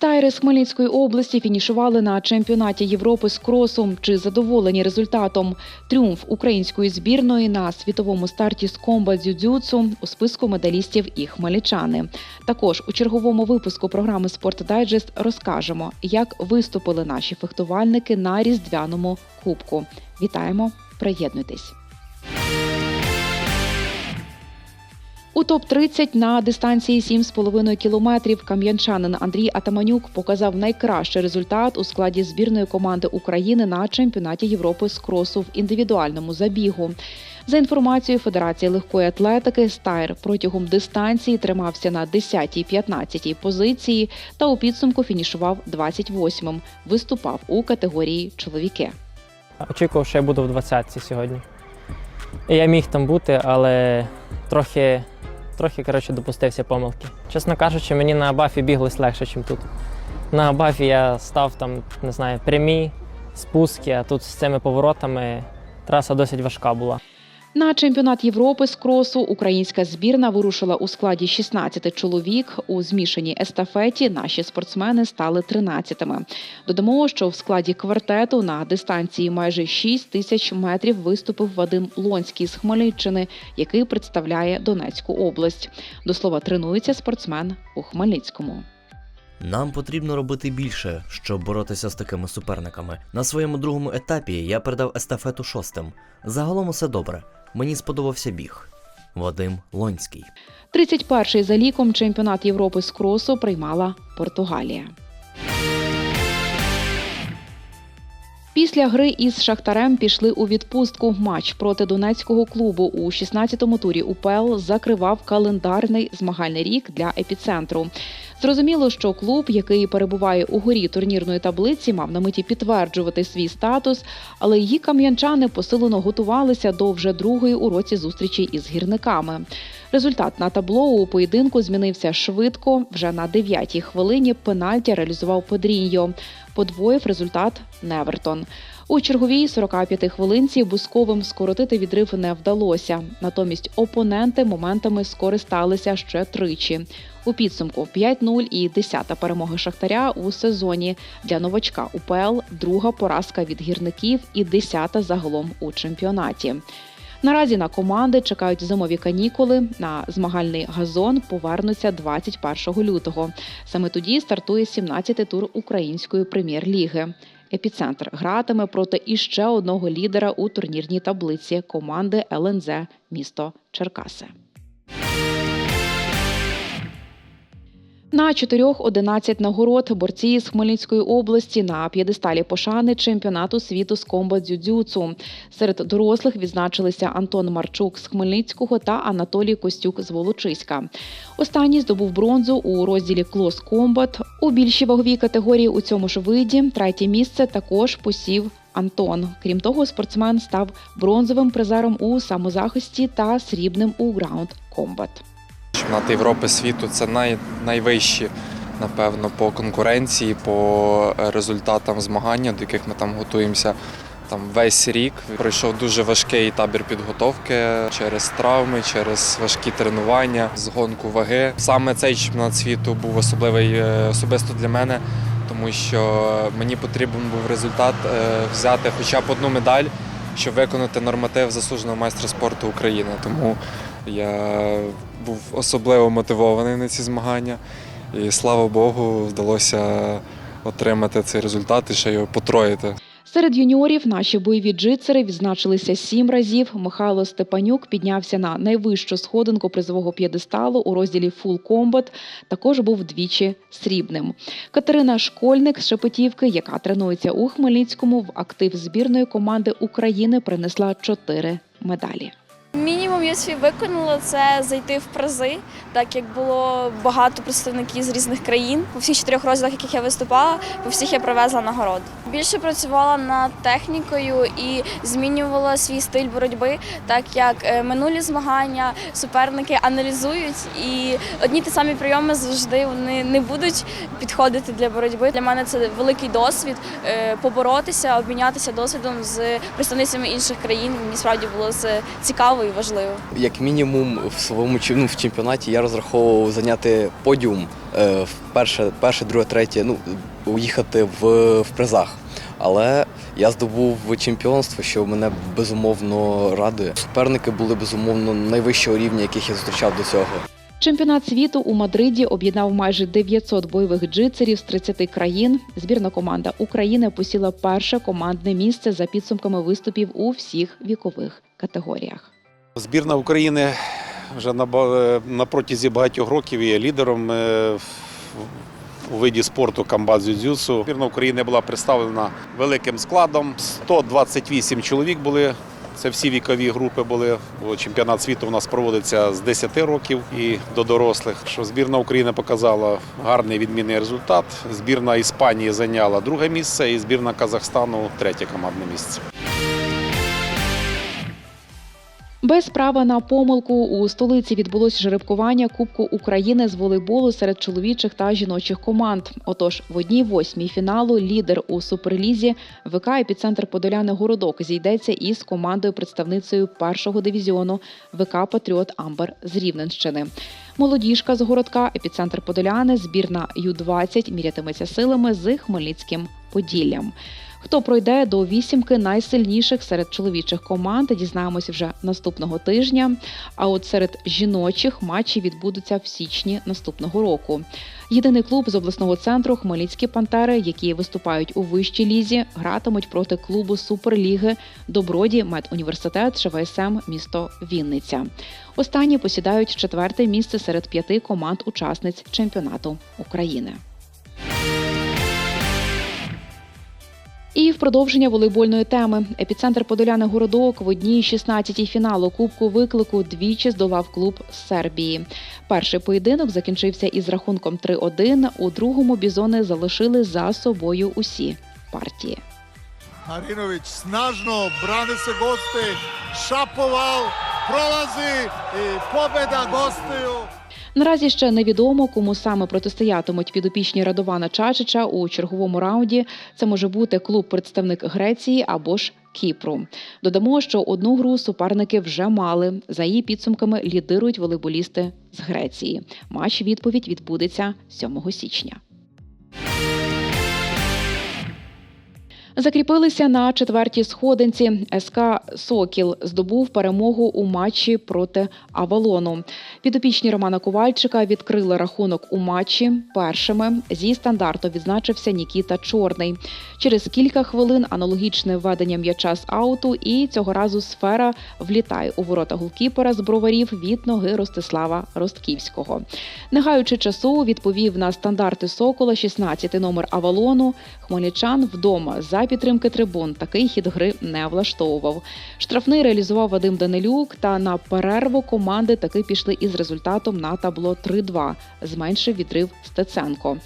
З Хмельницької області фінішували на чемпіонаті Європи з кросу. Чи задоволені результатом? Тріумф української збірної на світовому старті з комбат дзюдзюцу у списку медалістів і хмельничани. Також у черговому випуску програми Спорт Дайджест розкажемо, як виступили наші фехтувальники на різдвяному кубку. Вітаємо! Приєднуйтесь! У топ-30 на дистанції 7,5 кілометрів кам'янчанин Андрій Атаманюк показав найкращий результат у складі збірної команди України на чемпіонаті Європи з кросу в індивідуальному забігу. За інформацією Федерації легкої атлетики, Стайр протягом дистанції тримався на 10-15 позиції та у підсумку фінішував 28-м. Виступав у категорії чоловіки. Очікував, що я буду в 20 сьогодні. Я міг там бути, але трохи, трохи коротше, допустився помилки. Чесно кажучи, мені на бафі біглось легше, ніж тут. На бафі я став там, не знаю, прямі, спуски, а тут з цими поворотами траса досить важка була. На чемпіонат Європи з кросу українська збірна вирушила у складі 16 чоловік. У змішаній естафеті наші спортсмени стали 13-ми. Додамо, що в складі квартету на дистанції майже 6 тисяч метрів виступив Вадим Лонський з Хмельниччини, який представляє Донецьку область. До слова, тренується спортсмен у Хмельницькому. Нам потрібно робити більше, щоб боротися з такими суперниками. На своєму другому етапі я передав естафету шостим. Загалом усе добре. Мені сподобався біг. Вадим Лонський. 31-й за ліком чемпіонат Європи з кросу приймала Португалія. Після гри із Шахтарем пішли у відпустку. Матч проти донецького клубу у 16-му турі УПЛ закривав календарний змагальний рік для епіцентру. Зрозуміло, що клуб, який перебуває у горі турнірної таблиці, мав на меті підтверджувати свій статус, але її кам'янчани посилено готувалися до вже другої у році зустрічі із гірниками. Результат на табло у поєдинку змінився швидко. Вже на 9-й хвилині пенальті реалізував Подріньо. Подвоїв результат Невертон. У черговій 45 хвилинці Бусковим скоротити відрив не вдалося. Натомість опоненти моментами скористалися ще тричі. У підсумку 5-0 і 10-та перемога Шахтаря у сезоні для новачка УПЛ, друга поразка від гірників і 10-та загалом у чемпіонаті. Наразі на команди чекають зимові канікули. На змагальний газон повернуться 21 лютого. Саме тоді стартує 17-й тур української прем'єр-ліги. Епіцентр гратиме проти іще одного лідера у турнірній таблиці команди ЛНЗ місто Черкаси. На чотирьох 11 нагород борці з Хмельницької області на п'єдесталі пошани чемпіонату світу з комбат дзюдзюцу. Серед дорослих відзначилися Антон Марчук з Хмельницького та Анатолій Костюк з Волочиська. Останній здобув бронзу у розділі Клос Комбат. У більшій ваговій категорії у цьому ж виді третє місце також посів Антон. Крім того, спортсмен став бронзовим призером у самозахисті та срібним у граунд комбат. Чемпіонати Європи світу це най, найвищі, напевно, по конкуренції, по результатам змагання, до яких ми там готуємося там весь рік. Пройшов дуже важкий табір підготовки через травми, через важкі тренування, згонку ваги. Саме цей чемпіонат світу був особливий е, особисто для мене, тому що мені потрібен був результат е, взяти хоча б одну медаль, щоб виконати норматив заслуженого майстра спорту України. Тому я був особливо мотивований на ці змагання. І слава Богу, вдалося отримати цей результат і ще його потроїти. Серед юніорів наші бойові джитсери відзначилися сім разів. Михайло Степанюк піднявся на найвищу сходинку призового п'єдесталу у розділі Full Combat. Також був двічі срібним. Катерина Школьник з Шепетівки, яка тренується у Хмельницькому, в актив збірної команди України принесла чотири медалі. Мінімум я свій виконала це зайти в призи, так як було багато представників з різних країн. По всіх чотирьох розділах, яких я виступала, по всіх я привезла нагороди. Більше працювала над технікою і змінювала свій стиль боротьби, так як е, минулі змагання суперники аналізують, і одні ті самі прийоми завжди вони не будуть підходити для боротьби. Для мене це великий досвід е, поборотися, обмінятися досвідом з представницями інших країн. Мені справді було це цікаво і важливо. Як мінімум в своєму ну, в чемпіонаті я розраховував зайняти подіум е, в перше, перше, друге, третє, ну, уїхати в, в призах. Але я здобув чемпіонство, що мене безумовно радує. Суперники були безумовно найвищого рівня, яких я зустрічав до цього. Чемпіонат світу у Мадриді об'єднав майже 900 бойових джитсерів з 30 країн. Збірна команда України посіла перше командне місце за підсумками виступів у всіх вікових категоріях. Збірна України вже на, на протязі багатьох років є лідером е, у виді спорту камбат дзюдзюсу. Збірна України була представлена великим складом. 128 чоловік були. Це всі вікові групи були. Чемпіонат світу у нас проводиться з 10 років і до дорослих. Що збірна України показала гарний відмінний результат. Збірна Іспанії зайняла друге місце, і збірна Казахстану третє командне місце. Без права на помилку у столиці відбулось жеребкування Кубку України з волейболу серед чоловічих та жіночих команд. Отож, в одній восьмій фіналу лідер у суперлізі ВК «Епіцентр Подоляни Городок зійдеться із командою представницею першого дивізіону ВК Патріот Амбер з Рівненщини. Молодіжка з городка «Епіцентр Подоляни, збірна Ю-20 мірятиметься силами з Хмельницьким Поділлям. Хто пройде до вісімки найсильніших серед чоловічих команд, дізнаємося вже наступного тижня. А от серед жіночих матчі відбудуться в січні наступного року. Єдиний клуб з обласного центру Хмельницькі Пантери, які виступають у вищій лізі, гратимуть проти клубу Суперліги Доброді Медуніверситет ШВСМ місто Вінниця. Останні посідають четверте місце серед п'яти команд учасниць чемпіонату України. І в продовження волейбольної теми епіцентр Подоляни Городок в одній 16-й фіналу Кубку виклику двічі здолав клуб з Сербії. Перший поєдинок закінчився із рахунком 3-1, У другому бізони залишили за собою усі партії. Marinović snažno brane se gosti, Šapoval prolazi i pobjeda. Наразі ще невідомо, кому саме протистоятимуть підопічні Радована Чачича у черговому раунді. Це може бути клуб-представник Греції або ж Кіпру. Додамо, що одну гру суперники вже мали. За її підсумками лідирують волейболісти з Греції. Матч відповідь відбудеться 7 січня. Закріпилися на четвертій сходинці. СК Сокіл здобув перемогу у матчі проти Авалону. Підопічні Романа Ковальчика відкрили рахунок у матчі. Першими зі стандарту відзначився Нікіта Чорний. Через кілька хвилин аналогічне введення м'яча з ауту, і цього разу сфера влітає у ворота голкіпера з броварів від ноги Ростислава Ростківського. Не гаючи часу, відповів на стандарти Сокола 16-й номер Авалону. Хмельничан вдома за підтримки трибун такий хід гри не влаштовував. Штрафний реалізував Вадим Данилюк, та на перерву команди таки пішли із результатом на табло 3-2, зменшив відрив Стеценко.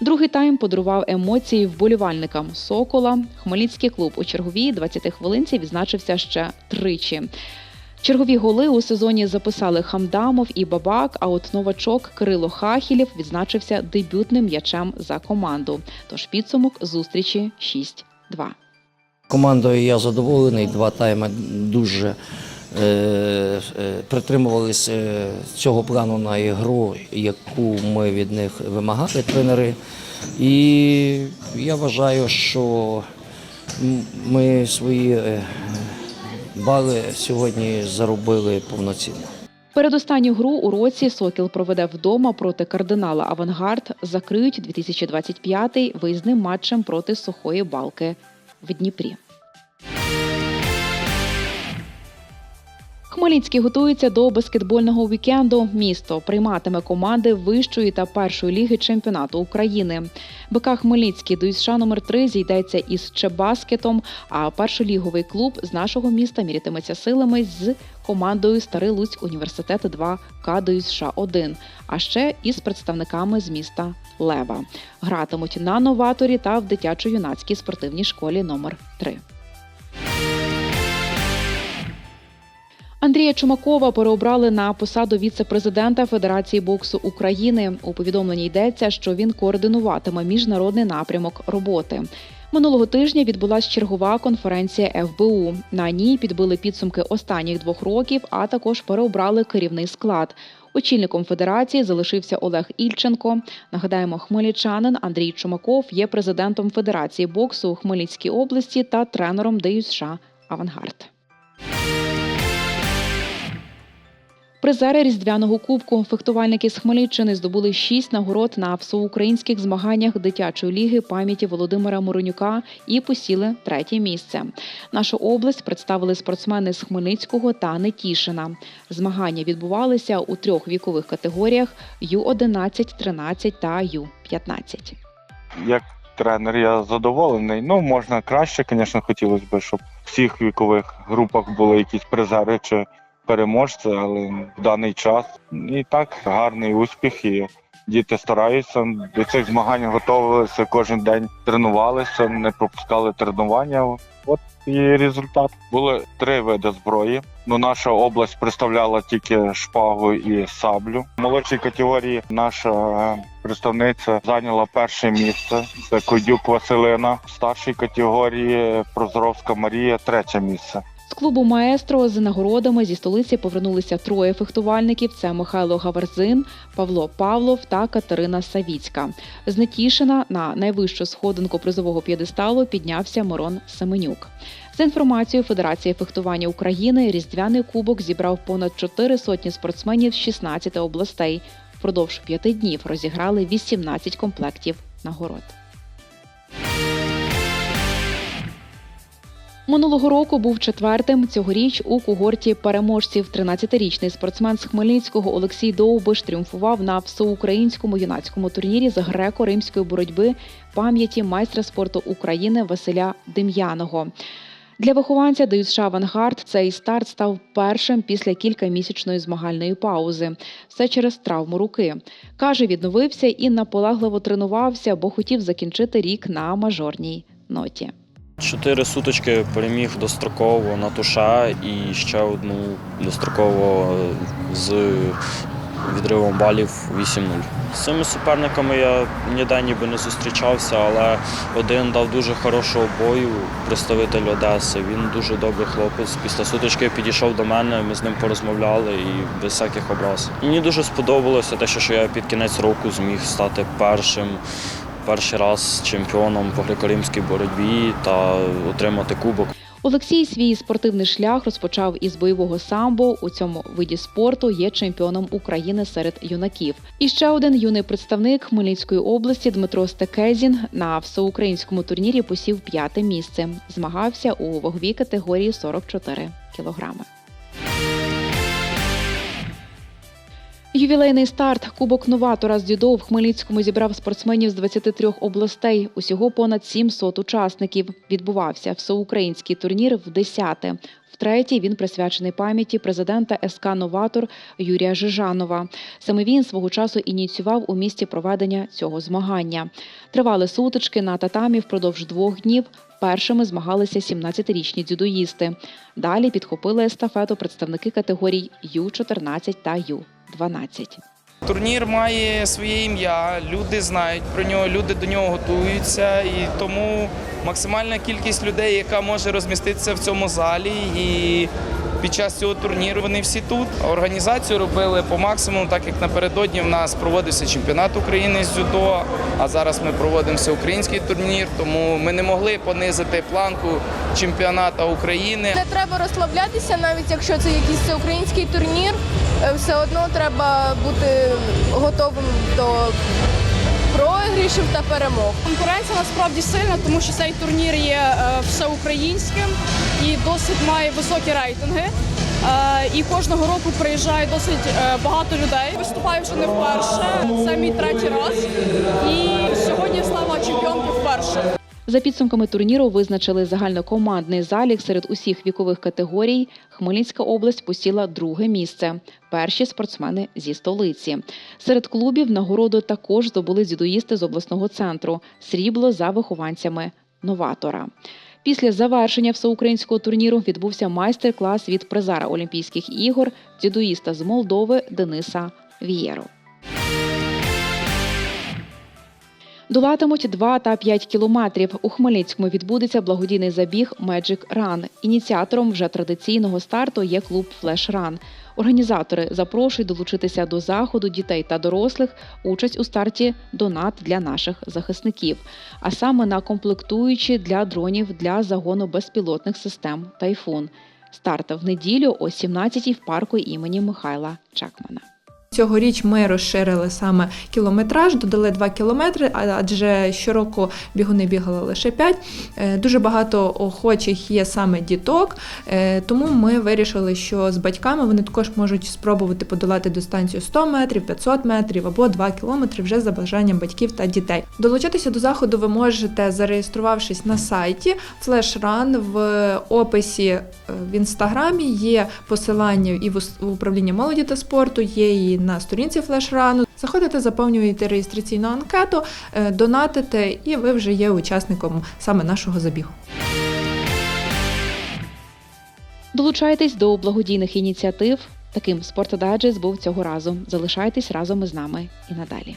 Другий тайм подарував емоції вболівальникам Сокола. Хмельницький клуб у черговій 20 хвилинці відзначився ще тричі. Чергові голи у сезоні записали Хамдамов і Бабак. А от новачок Кирило Хахілєв відзначився дебютним м'ячем за команду. Тож підсумок зустрічі 6-2. Командою я задоволений. Два тайми дуже е, е, притримувалися е, цього плану на ігру, яку ми від них вимагали тренери. І я вважаю, що ми свої е, бали сьогодні заробили повноцінно. Передостанню гру у році Сокіл проведе вдома проти кардинала Авангард. Закриють 2025-й виїзним матчем проти сухої балки в Дніпрі. Хмельницький готується до баскетбольного вікенду. Місто прийматиме команди вищої та першої ліги чемпіонату України. БК Хмельницький до ІСШ номер 3 зійдеться із Чебаскетом, а першоліговий клуб з нашого міста мірятиметься силами з командою Старий Луцьк університет 2 К до ІСШ 1 а ще із представниками з міста Лева. Гратимуть на новаторі та в дитячо-юнацькій спортивній школі номер 3 Андрія Чумакова переобрали на посаду віце-президента Федерації боксу України. У повідомленні йдеться, що він координуватиме міжнародний напрямок роботи. Минулого тижня відбулася чергова конференція ФБУ. На ній підбили підсумки останніх двох років, а також переобрали керівний склад. Очільником федерації залишився Олег Ільченко. Нагадаємо, хмельничанин Андрій Чумаков є президентом Федерації боксу у Хмельницькій області та тренером ДЮСШ Авангард. Призери різдвяного кубку фехтувальники з Хмельниччини здобули шість нагород на всеукраїнських змаганнях дитячої ліги пам'яті Володимира Моронюка і посіли третє місце. Нашу область представили спортсмени з Хмельницького та Нетішина. Змагання відбувалися у трьох вікових категоріях Ю-11, 13 та Ю-15. як тренер я задоволений. Ну, можна краще, звісно, хотілося б, щоб в всіх вікових групах були якісь призери чи переможці, але в даний час і так гарний успіх. І діти стараються до цих змагань готувалися кожен день, тренувалися, не пропускали тренування. От і результат. Були три види зброї. Ну, наша область представляла тільки шпагу і саблю. В молодшій категорії наша представниця зайняла перше місце. Це Кодюк Василина. В старшій категорії Прозоровська Марія третє місце. Клубу Маестро з нагородами зі столиці повернулися троє фехтувальників: це Михайло Гаварзин, Павло Павлов та Катерина Савіцька. З Нетішина на найвищу сходинку призового п'єдесталу піднявся Мирон Семенюк. За інформацією Федерації фехтування України, різдвяний кубок зібрав понад чотири сотні спортсменів з 16 областей. Впродовж п'яти днів розіграли 18 комплектів нагород. Минулого року був четвертим. Цьогоріч у когорті переможців 13-річний спортсмен з Хмельницького Олексій Довбиш тріумфував на всеукраїнському юнацькому турнірі з греко-римської боротьби пам'яті майстра спорту України Василя Дем'яного. Для вихованця ДЮСШ «Авангард» цей старт став першим після кількамісячної змагальної паузи. Все через травму руки. Каже, відновився і наполегливо тренувався, бо хотів закінчити рік на мажорній ноті. Чотири суточки переміг достроково на туша і ще одну достроково з відривом балів 8-0. З цими суперниками я ніде ніби не зустрічався, але один дав дуже хорошого бою, представитель Одеси. Він дуже добрий хлопець. Після сутички підійшов до мене, ми з ним порозмовляли і без всяких образ. Мені дуже сподобалося те, що я під кінець року зміг стати першим. Перший раз чемпіоном по греко-римській боротьбі та отримати кубок. Олексій свій спортивний шлях розпочав із бойового самбо. У цьому виді спорту є чемпіоном України серед юнаків. І ще один юний представник Хмельницької області Дмитро Стекезін на всеукраїнському турнірі посів п'яте місце. Змагався у ваговій категорії 44 кілограми. Ювілейний старт Кубок новатора з дзюдо в Хмельницькому зібрав спортсменів з 23 областей. Усього понад 700 учасників. Відбувався всеукраїнський турнір в 10-те. Втретє він присвячений пам'яті президента СК Новатор Юрія Жижанова. Саме він свого часу ініціював у місті проведення цього змагання. Тривали сутички на татамі впродовж двох днів. Першими змагалися 17-річні дзюдоїсти. Далі підхопили естафету представники категорій Ю-14 та Ю-12. Турнір має своє ім'я, люди знають про нього, люди до нього готуються, і тому максимальна кількість людей, яка може розміститися в цьому залі, і під час цього турніру вони всі тут. Організацію робили по максимуму, так як напередодні в нас проводився чемпіонат України з дзюдо, а зараз ми проводимо всеукраїнський турнір, тому ми не могли понизити планку чемпіоната України. Не треба розслаблятися, навіть якщо це якийсь всеукраїнський турнір. Е, Все одно треба бути готовим до програшів та перемог. Конкуренція насправді сильна, тому що цей турнір є е, всеукраїнським і досить має високі рейтинги. Е, І кожного року приїжджає досить багато людей. Виступаю вже не вперше. Це мій третій раз. І сьогодні слава чемпіонки вперше. За підсумками турніру визначили загальнокомандний залік серед усіх вікових категорій. Хмельницька область посіла друге місце. Перші спортсмени зі столиці. Серед клубів нагороду також здобули дзюдоїсти з обласного центру. Срібло за вихованцями новатора. Після завершення всеукраїнського турніру відбувся майстер-клас від призера Олімпійських ігор дзюдоїста з Молдови Дениса Вієру. Долатимуть 2 та 5 кілометрів. У Хмельницькому відбудеться благодійний забіг Magic Run. Ініціатором вже традиційного старту є клуб Flash Run. Організатори запрошують долучитися до заходу дітей та дорослих. Участь у старті донат для наших захисників, а саме на комплектуючі для дронів для загону безпілотних систем Тайфун. Старт в неділю о 17-й в парку імені Михайла Чекмана. Цьогоріч ми розширили саме кілометраж, додали 2 кілометри, адже щороку бігуни бігали лише 5. Е, Дуже багато охочих є саме діток, е, тому ми вирішили, що з батьками вони також можуть спробувати подолати дистанцію 100 метрів, 500 метрів або 2 кілометри вже за бажанням батьків та дітей. Долучитися до заходу ви можете, зареєструвавшись на сайті FlashRun в описі е, в інстаграмі є посилання і в управління молоді та спорту, є і на сторінці флешрану. Заходите, заповнюєте реєстраційну анкету, е, донатите, і ви вже є учасником саме нашого забігу. Долучайтесь до благодійних ініціатив. Таким спортодаджес був цього разу. Залишайтесь разом із нами і надалі.